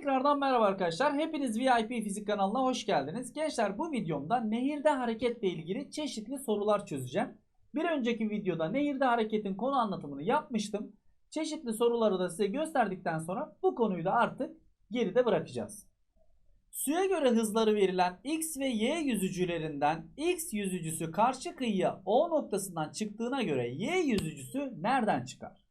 Tekrardan merhaba arkadaşlar. Hepiniz VIP Fizik kanalına hoş geldiniz. Gençler bu videomda nehirde hareketle ilgili çeşitli sorular çözeceğim. Bir önceki videoda nehirde hareketin konu anlatımını yapmıştım. Çeşitli soruları da size gösterdikten sonra bu konuyu da artık geride bırakacağız. Suya göre hızları verilen X ve Y yüzücülerinden X yüzücüsü karşı kıyıya O noktasından çıktığına göre Y yüzücüsü nereden çıkar?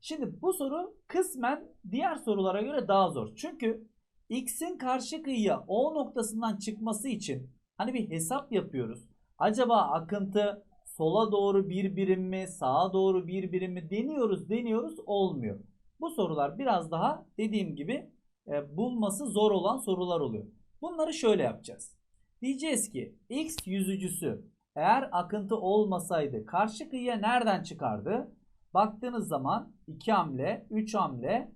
Şimdi bu soru kısmen diğer sorulara göre daha zor. Çünkü x'in karşı kıyıya O noktasından çıkması için hani bir hesap yapıyoruz. Acaba akıntı sola doğru bir birim mi, sağa doğru bir birim mi deniyoruz, deniyoruz olmuyor. Bu sorular biraz daha dediğim gibi e, bulması zor olan sorular oluyor. Bunları şöyle yapacağız. Diyeceğiz ki x yüzücüsü eğer akıntı olmasaydı karşı kıyıya nereden çıkardı? Baktığınız zaman 2 hamle, 3 hamle,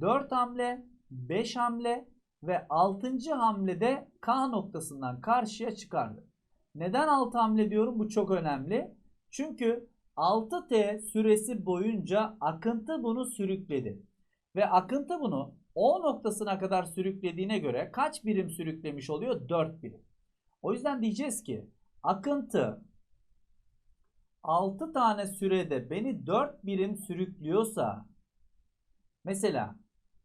4 hamle, 5 hamle ve 6. hamlede K noktasından karşıya çıkardı. Neden 6 hamle diyorum? Bu çok önemli. Çünkü 6T süresi boyunca akıntı bunu sürükledi. Ve akıntı bunu O noktasına kadar sürüklediğine göre kaç birim sürüklemiş oluyor? 4 birim. O yüzden diyeceğiz ki akıntı 6 tane sürede beni 4 birim sürüklüyorsa mesela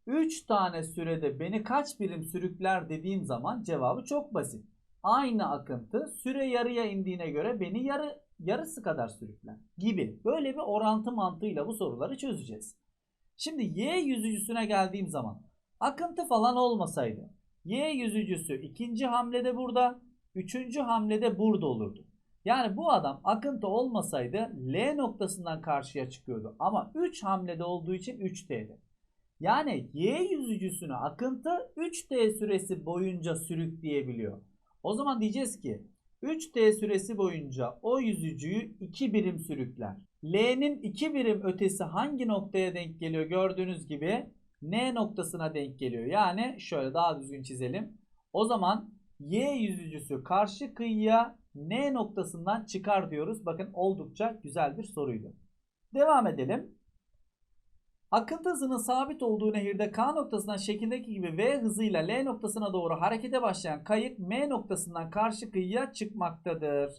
3 tane sürede beni kaç birim sürükler dediğim zaman cevabı çok basit. Aynı akıntı süre yarıya indiğine göre beni yarı yarısı kadar sürükler gibi. Böyle bir orantı mantığıyla bu soruları çözeceğiz. Şimdi y yüzücüsüne geldiğim zaman akıntı falan olmasaydı y yüzücüsü ikinci hamlede burada, üçüncü hamlede burada olurdu. Yani bu adam akıntı olmasaydı L noktasından karşıya çıkıyordu. Ama 3 hamlede olduğu için 3T'de. Yani Y yüzücüsünü akıntı 3T süresi boyunca sürükleyebiliyor. O zaman diyeceğiz ki 3T süresi boyunca o yüzücüyü 2 birim sürükler. L'nin 2 birim ötesi hangi noktaya denk geliyor gördüğünüz gibi N noktasına denk geliyor. Yani şöyle daha düzgün çizelim. O zaman Y yüzücüsü karşı kıyıya N noktasından çıkar diyoruz. Bakın oldukça güzel bir soruydu. Devam edelim. Akıntı hızının sabit olduğu nehirde K noktasından şekildeki gibi V hızıyla L noktasına doğru harekete başlayan kayık M noktasından karşı kıyıya çıkmaktadır.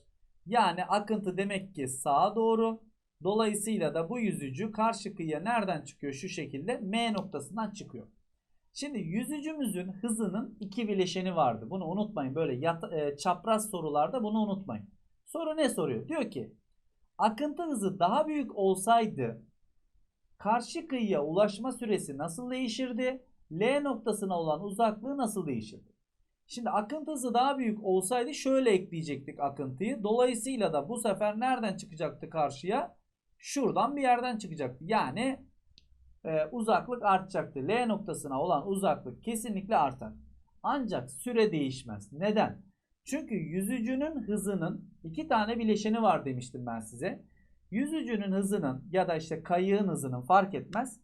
Yani akıntı demek ki sağa doğru. Dolayısıyla da bu yüzücü karşı kıyıya nereden çıkıyor? Şu şekilde M noktasından çıkıyor. Şimdi yüzücümüzün hızının iki bileşeni vardı. Bunu unutmayın. Böyle yat, e, çapraz sorularda bunu unutmayın. Soru ne soruyor? Diyor ki akıntı hızı daha büyük olsaydı karşı kıyıya ulaşma süresi nasıl değişirdi? L noktasına olan uzaklığı nasıl değişirdi? Şimdi akıntı hızı daha büyük olsaydı şöyle ekleyecektik akıntıyı. Dolayısıyla da bu sefer nereden çıkacaktı karşıya? Şuradan bir yerden çıkacaktı. Yani e, uzaklık artacaktı. L noktasına olan uzaklık kesinlikle artar. Ancak süre değişmez. Neden? Çünkü yüzücünün hızının iki tane bileşeni var demiştim ben size. Yüzücünün hızının ya da işte kayığın hızının fark etmez.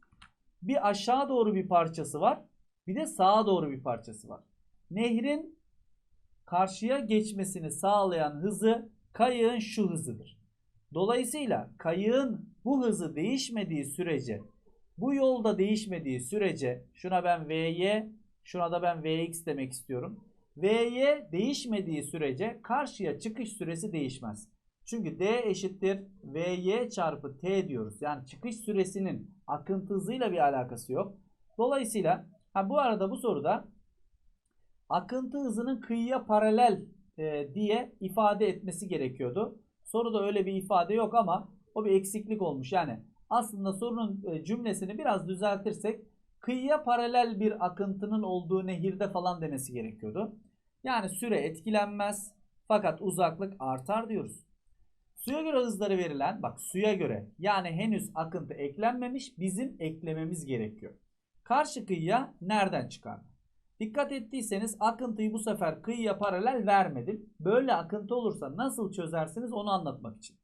Bir aşağı doğru bir parçası var. Bir de sağa doğru bir parçası var. Nehrin karşıya geçmesini sağlayan hızı kayığın şu hızıdır. Dolayısıyla kayığın bu hızı değişmediği sürece bu yolda değişmediği sürece şuna ben Vy, şuna da ben Vx demek istiyorum. Vy değişmediği sürece karşıya çıkış süresi değişmez. Çünkü D eşittir Vy çarpı T diyoruz. Yani çıkış süresinin akıntı hızıyla bir alakası yok. Dolayısıyla ha bu arada bu soruda akıntı hızının kıyıya paralel e, diye ifade etmesi gerekiyordu. Soruda öyle bir ifade yok ama o bir eksiklik olmuş. Yani aslında sorunun e, cümlesini biraz düzeltirsek kıyıya paralel bir akıntının olduğu nehirde falan demesi gerekiyordu. Yani süre etkilenmez fakat uzaklık artar diyoruz. Suya göre hızları verilen bak suya göre yani henüz akıntı eklenmemiş bizim eklememiz gerekiyor. Karşı kıyıya nereden çıkar? Dikkat ettiyseniz akıntıyı bu sefer kıyıya paralel vermedim. Böyle akıntı olursa nasıl çözersiniz onu anlatmak için.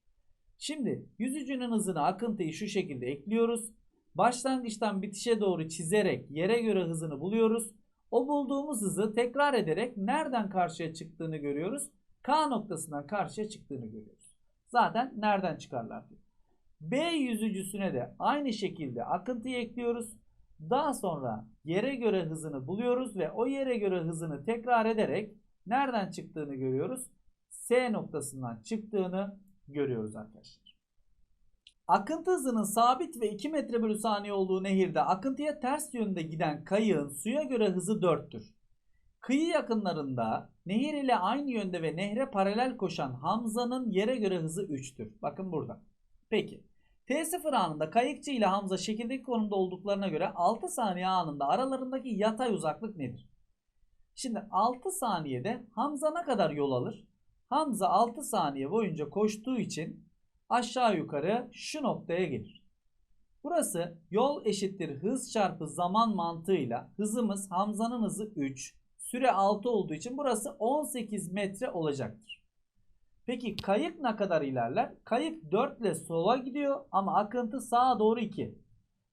Şimdi yüzücünün hızına akıntıyı şu şekilde ekliyoruz. Başlangıçtan bitişe doğru çizerek yere göre hızını buluyoruz. O bulduğumuz hızı tekrar ederek nereden karşıya çıktığını görüyoruz. K noktasından karşıya çıktığını görüyoruz. Zaten nereden çıkarlar diyor. B yüzücüsüne de aynı şekilde akıntıyı ekliyoruz. Daha sonra yere göre hızını buluyoruz ve o yere göre hızını tekrar ederek nereden çıktığını görüyoruz? S noktasından çıktığını görüyoruz arkadaşlar. Akıntı hızının sabit ve 2 metre bölü saniye olduğu nehirde akıntıya ters yönde giden kayığın suya göre hızı 4'tür. Kıyı yakınlarında nehir ile aynı yönde ve nehre paralel koşan Hamza'nın yere göre hızı 3'tür. Bakın burada. Peki. T0 anında kayıkçı ile Hamza şekildeki konumda olduklarına göre 6 saniye anında aralarındaki yatay uzaklık nedir? Şimdi 6 saniyede Hamza ne kadar yol alır? Hamza 6 saniye boyunca koştuğu için aşağı yukarı şu noktaya gelir. Burası yol eşittir hız çarpı zaman mantığıyla hızımız Hamza'nın hızı 3, süre 6 olduğu için burası 18 metre olacaktır. Peki kayık ne kadar ilerler? Kayık 4 ile sola gidiyor ama akıntı sağa doğru 2.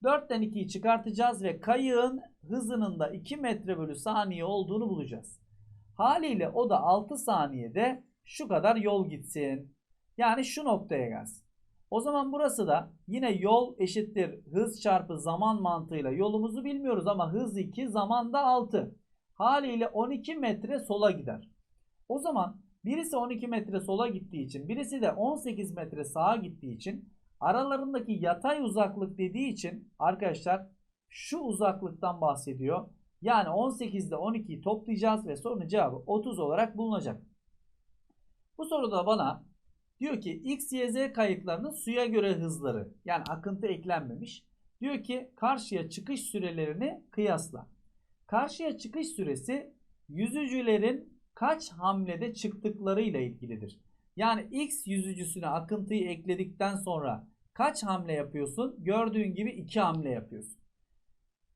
4'ten 2'yi çıkartacağız ve kayığın hızının da 2 metre bölü saniye olduğunu bulacağız. Haliyle o da 6 saniyede şu kadar yol gitsin. Yani şu noktaya gelsin. O zaman burası da yine yol eşittir hız çarpı zaman mantığıyla yolumuzu bilmiyoruz ama hız 2 zaman da 6. Haliyle 12 metre sola gider. O zaman birisi 12 metre sola gittiği için birisi de 18 metre sağa gittiği için aralarındaki yatay uzaklık dediği için arkadaşlar şu uzaklıktan bahsediyor. Yani 18 ile 12'yi toplayacağız ve sorunun cevabı 30 olarak bulunacak. Bu soruda bana diyor ki X, Y, Z kayıklarının suya göre hızları yani akıntı eklenmemiş. Diyor ki karşıya çıkış sürelerini kıyasla. Karşıya çıkış süresi yüzücülerin kaç hamlede çıktıklarıyla ilgilidir. Yani X yüzücüsüne akıntıyı ekledikten sonra kaç hamle yapıyorsun? Gördüğün gibi 2 hamle yapıyorsun.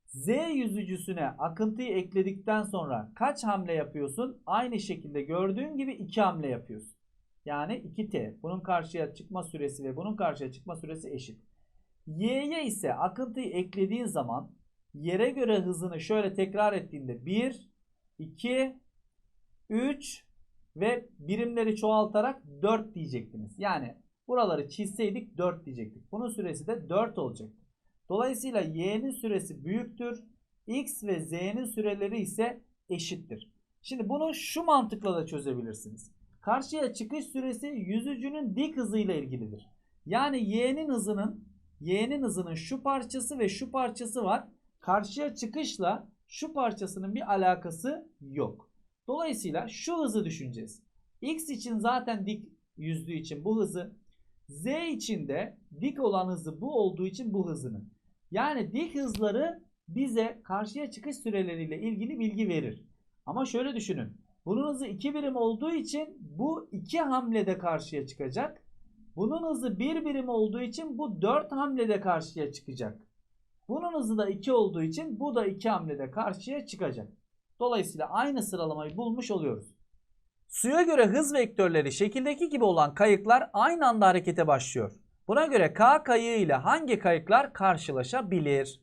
Z yüzücüsüne akıntıyı ekledikten sonra kaç hamle yapıyorsun? Aynı şekilde gördüğün gibi 2 hamle yapıyorsun. Yani 2T. Bunun karşıya çıkma süresi ve bunun karşıya çıkma süresi eşit. Y'ye ise akıntıyı eklediğin zaman yere göre hızını şöyle tekrar ettiğinde 1, 2, 3 ve birimleri çoğaltarak 4 diyecektiniz. Yani buraları çizseydik 4 diyecektik. Bunun süresi de 4 olacaktı. Dolayısıyla y'nin süresi büyüktür. x ve z'nin süreleri ise eşittir. Şimdi bunu şu mantıkla da çözebilirsiniz. Karşıya çıkış süresi yüzücünün dik hızıyla ilgilidir. Yani y'nin hızının y'nin hızının şu parçası ve şu parçası var. Karşıya çıkışla şu parçasının bir alakası yok. Dolayısıyla şu hızı düşüneceğiz. X için zaten dik yüzdüğü için bu hızı. Z için de dik olan hızı bu olduğu için bu hızını. Yani dik hızları bize karşıya çıkış süreleriyle ilgili bilgi verir. Ama şöyle düşünün. Bunun hızı 2 birim olduğu için bu 2 hamlede karşıya çıkacak. Bunun hızı 1 birim olduğu için bu 4 hamlede karşıya çıkacak. Bunun hızı da 2 olduğu için bu da 2 hamlede karşıya çıkacak. Dolayısıyla aynı sıralamayı bulmuş oluyoruz. Suya göre hız vektörleri şekildeki gibi olan kayıklar aynı anda harekete başlıyor. Buna göre K kayığı ile hangi kayıklar karşılaşabilir?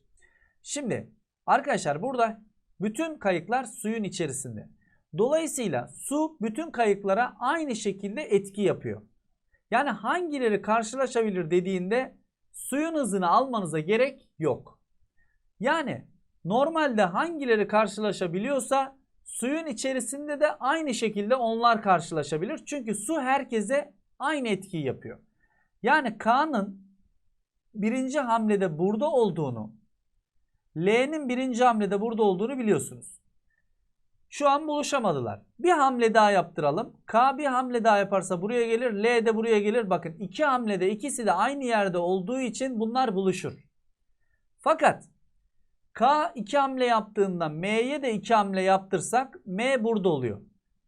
Şimdi arkadaşlar burada bütün kayıklar suyun içerisinde. Dolayısıyla su bütün kayıklara aynı şekilde etki yapıyor. Yani hangileri karşılaşabilir dediğinde suyun hızını almanıza gerek yok. Yani normalde hangileri karşılaşabiliyorsa suyun içerisinde de aynı şekilde onlar karşılaşabilir. Çünkü su herkese aynı etkiyi yapıyor. Yani K'nın birinci hamlede burada olduğunu, L'nin birinci hamlede burada olduğunu biliyorsunuz. Şu an buluşamadılar. Bir hamle daha yaptıralım. K bir hamle daha yaparsa buraya gelir. L de buraya gelir. Bakın iki hamlede ikisi de aynı yerde olduğu için bunlar buluşur. Fakat K iki hamle yaptığında M'ye de iki hamle yaptırsak M burada oluyor.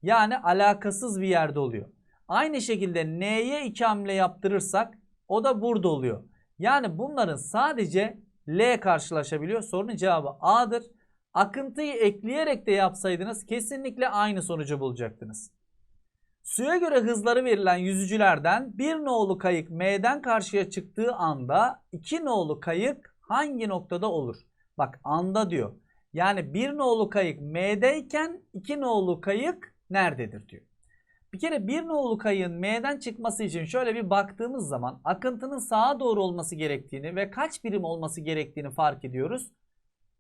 Yani alakasız bir yerde oluyor. Aynı şekilde N'ye iki hamle yaptırırsak o da burada oluyor. Yani bunların sadece L karşılaşabiliyor. Sorunun cevabı A'dır. Akıntıyı ekleyerek de yapsaydınız kesinlikle aynı sonucu bulacaktınız. Suya göre hızları verilen yüzücülerden bir nolu kayık M'den karşıya çıktığı anda iki nolu kayık hangi noktada olur? Bak anda diyor. Yani bir nolu kayık M'deyken iki nolu kayık nerededir diyor. Bir kere bir nolu kayığın M'den çıkması için şöyle bir baktığımız zaman akıntının sağa doğru olması gerektiğini ve kaç birim olması gerektiğini fark ediyoruz.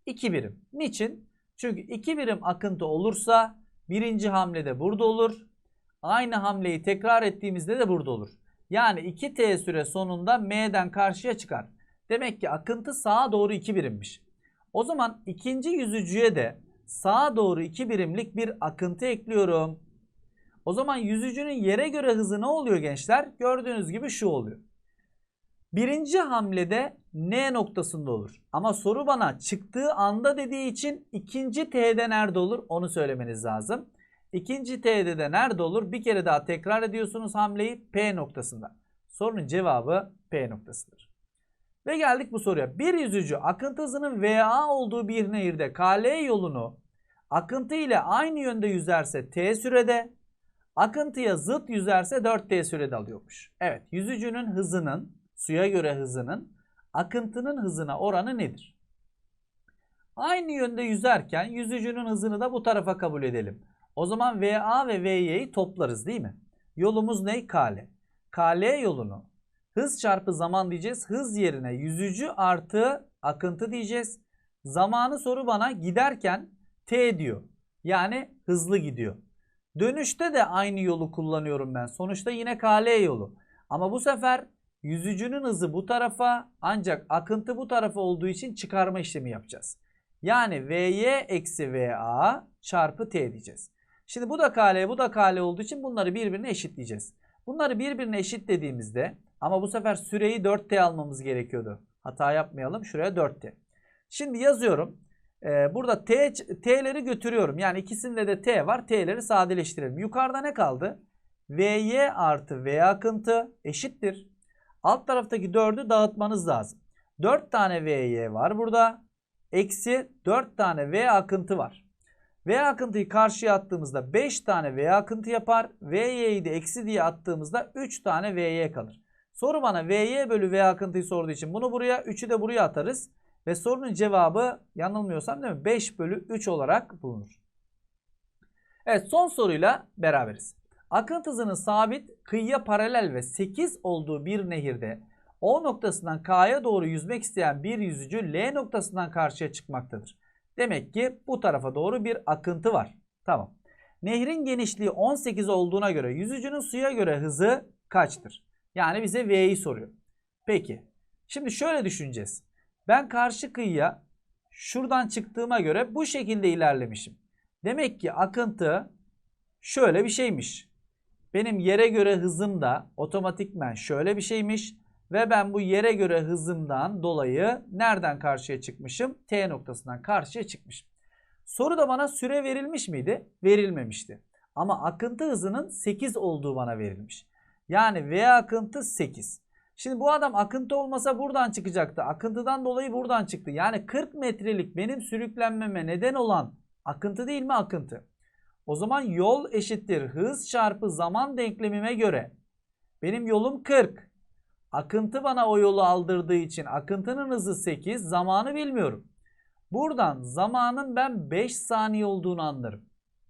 2 birim. Niçin? Çünkü 2 birim akıntı olursa birinci hamlede burada olur. Aynı hamleyi tekrar ettiğimizde de burada olur. Yani 2t süre sonunda m'den karşıya çıkar. Demek ki akıntı sağa doğru 2 birimmiş. O zaman ikinci yüzücüye de sağa doğru 2 birimlik bir akıntı ekliyorum. O zaman yüzücünün yere göre hızı ne oluyor gençler? Gördüğünüz gibi şu oluyor. Birinci hamlede N noktasında olur. Ama soru bana çıktığı anda dediği için ikinci T'de nerede olur onu söylemeniz lazım. İkinci T'de de nerede olur? Bir kere daha tekrar ediyorsunuz hamleyi P noktasında. Sorunun cevabı P noktasıdır. Ve geldik bu soruya. Bir yüzücü akıntı hızının VA olduğu bir nehirde KL yolunu akıntı ile aynı yönde yüzerse T sürede, akıntıya zıt yüzerse 4T sürede alıyormuş. Evet, yüzücünün hızının, suya göre hızının akıntının hızına oranı nedir? Aynı yönde yüzerken yüzücünün hızını da bu tarafa kabul edelim. O zaman VA ve VY'yi toplarız değil mi? Yolumuz ne? KL. KL yolunu hız çarpı zaman diyeceğiz. Hız yerine yüzücü artı akıntı diyeceğiz. Zamanı soru bana giderken T diyor. Yani hızlı gidiyor. Dönüşte de aynı yolu kullanıyorum ben. Sonuçta yine KL yolu. Ama bu sefer yüzücünün hızı bu tarafa ancak akıntı bu tarafa olduğu için çıkarma işlemi yapacağız. Yani VY eksi VA çarpı T diyeceğiz. Şimdi bu da KL bu da KL olduğu için bunları birbirine eşitleyeceğiz. Bunları birbirine eşitlediğimizde ama bu sefer süreyi 4T almamız gerekiyordu. Hata yapmayalım. Şuraya 4T. Şimdi yazıyorum. Ee, burada T, T'leri götürüyorum. Yani ikisinde de T var. T'leri sadeleştirelim. Yukarıda ne kaldı? VY artı V akıntı eşittir. Alt taraftaki 4'ü dağıtmanız lazım. 4 tane VY var burada. Eksi 4 tane V akıntı var. V akıntıyı karşıya attığımızda 5 tane V akıntı yapar. VY'yi de eksi diye attığımızda 3 tane VY kalır. Soru bana VY bölü V akıntıyı sorduğu için bunu buraya 3'ü de buraya atarız. Ve sorunun cevabı yanılmıyorsam değil mi? 5 bölü 3 olarak bulunur. Evet son soruyla beraberiz. Akıntı hızının sabit, kıyıya paralel ve 8 olduğu bir nehirde O noktasından K'ya doğru yüzmek isteyen bir yüzücü L noktasından karşıya çıkmaktadır. Demek ki bu tarafa doğru bir akıntı var. Tamam. Nehrin genişliği 18 olduğuna göre yüzücünün suya göre hızı kaçtır? Yani bize V'yi soruyor. Peki. Şimdi şöyle düşüneceğiz. Ben karşı kıyıya şuradan çıktığıma göre bu şekilde ilerlemişim. Demek ki akıntı şöyle bir şeymiş. Benim yere göre hızım da otomatikmen şöyle bir şeymiş. Ve ben bu yere göre hızımdan dolayı nereden karşıya çıkmışım? T noktasından karşıya çıkmışım. Soruda bana süre verilmiş miydi? Verilmemişti. Ama akıntı hızının 8 olduğu bana verilmiş. Yani V akıntı 8. Şimdi bu adam akıntı olmasa buradan çıkacaktı. Akıntıdan dolayı buradan çıktı. Yani 40 metrelik benim sürüklenmeme neden olan akıntı değil mi akıntı? O zaman yol eşittir hız çarpı zaman denklemime göre. Benim yolum 40. Akıntı bana o yolu aldırdığı için akıntının hızı 8, zamanı bilmiyorum. Buradan zamanın ben 5 saniye olduğunu anlarım.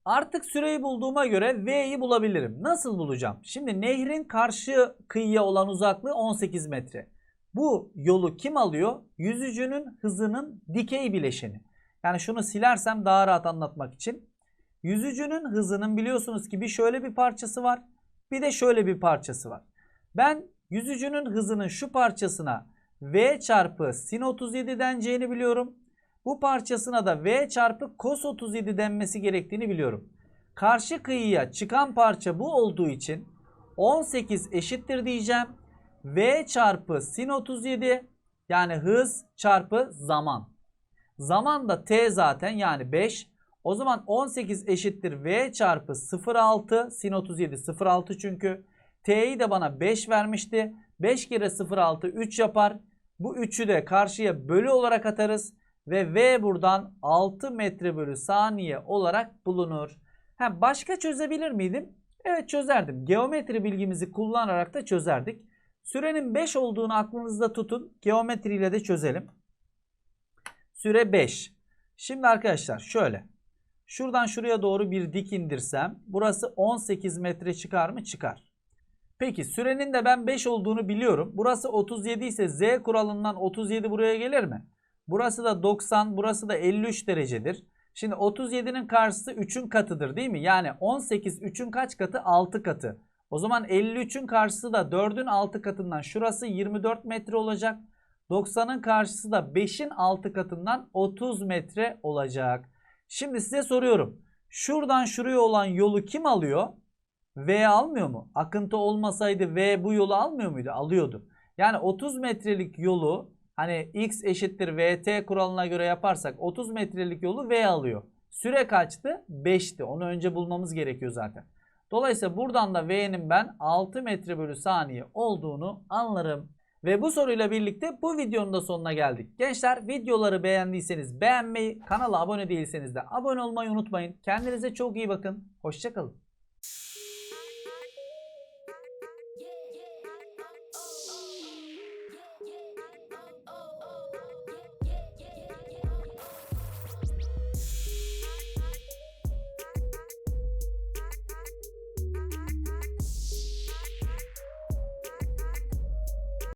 Artık süreyi bulduğuma göre V'yi bulabilirim. Nasıl bulacağım? Şimdi nehrin karşı kıyıya olan uzaklığı 18 metre. Bu yolu kim alıyor? Yüzücünün hızının dikey bileşeni. Yani şunu silersem daha rahat anlatmak için. Yüzücünün hızının biliyorsunuz ki bir şöyle bir parçası var. Bir de şöyle bir parçası var. Ben yüzücünün hızının şu parçasına V çarpı sin 37 deneceğini biliyorum. Bu parçasına da V çarpı cos 37 denmesi gerektiğini biliyorum. Karşı kıyıya çıkan parça bu olduğu için 18 eşittir diyeceğim. V çarpı sin 37 yani hız çarpı zaman. Zaman da t zaten yani 5. O zaman 18 eşittir V çarpı 0,6 sin 37 0,6 çünkü. T'yi de bana 5 vermişti. 5 kere 0,6 3 yapar. Bu 3'ü de karşıya bölü olarak atarız. Ve V buradan 6 metre bölü saniye olarak bulunur. Ha, başka çözebilir miydim? Evet çözerdim. Geometri bilgimizi kullanarak da çözerdik. Sürenin 5 olduğunu aklınızda tutun. Geometriyle de çözelim. Süre 5. Şimdi arkadaşlar şöyle. Şuradan şuraya doğru bir dik indirsem burası 18 metre çıkar mı? Çıkar. Peki sürenin de ben 5 olduğunu biliyorum. Burası 37 ise Z kuralından 37 buraya gelir mi? Burası da 90, burası da 53 derecedir. Şimdi 37'nin karşısı 3'ün katıdır değil mi? Yani 18 3'ün kaç katı? 6 katı. O zaman 53'ün karşısı da 4'ün 6 katından şurası 24 metre olacak. 90'ın karşısı da 5'in 6 katından 30 metre olacak. Şimdi size soruyorum. Şuradan şuraya olan yolu kim alıyor? V almıyor mu? Akıntı olmasaydı V bu yolu almıyor muydu? Alıyordu. Yani 30 metrelik yolu hani x eşittir vt kuralına göre yaparsak 30 metrelik yolu v alıyor. Süre kaçtı? 5'ti. Onu önce bulmamız gerekiyor zaten. Dolayısıyla buradan da v'nin ben 6 metre bölü saniye olduğunu anlarım. Ve bu soruyla birlikte bu videonun da sonuna geldik. Gençler videoları beğendiyseniz beğenmeyi, kanala abone değilseniz de abone olmayı unutmayın. Kendinize çok iyi bakın. Hoşçakalın.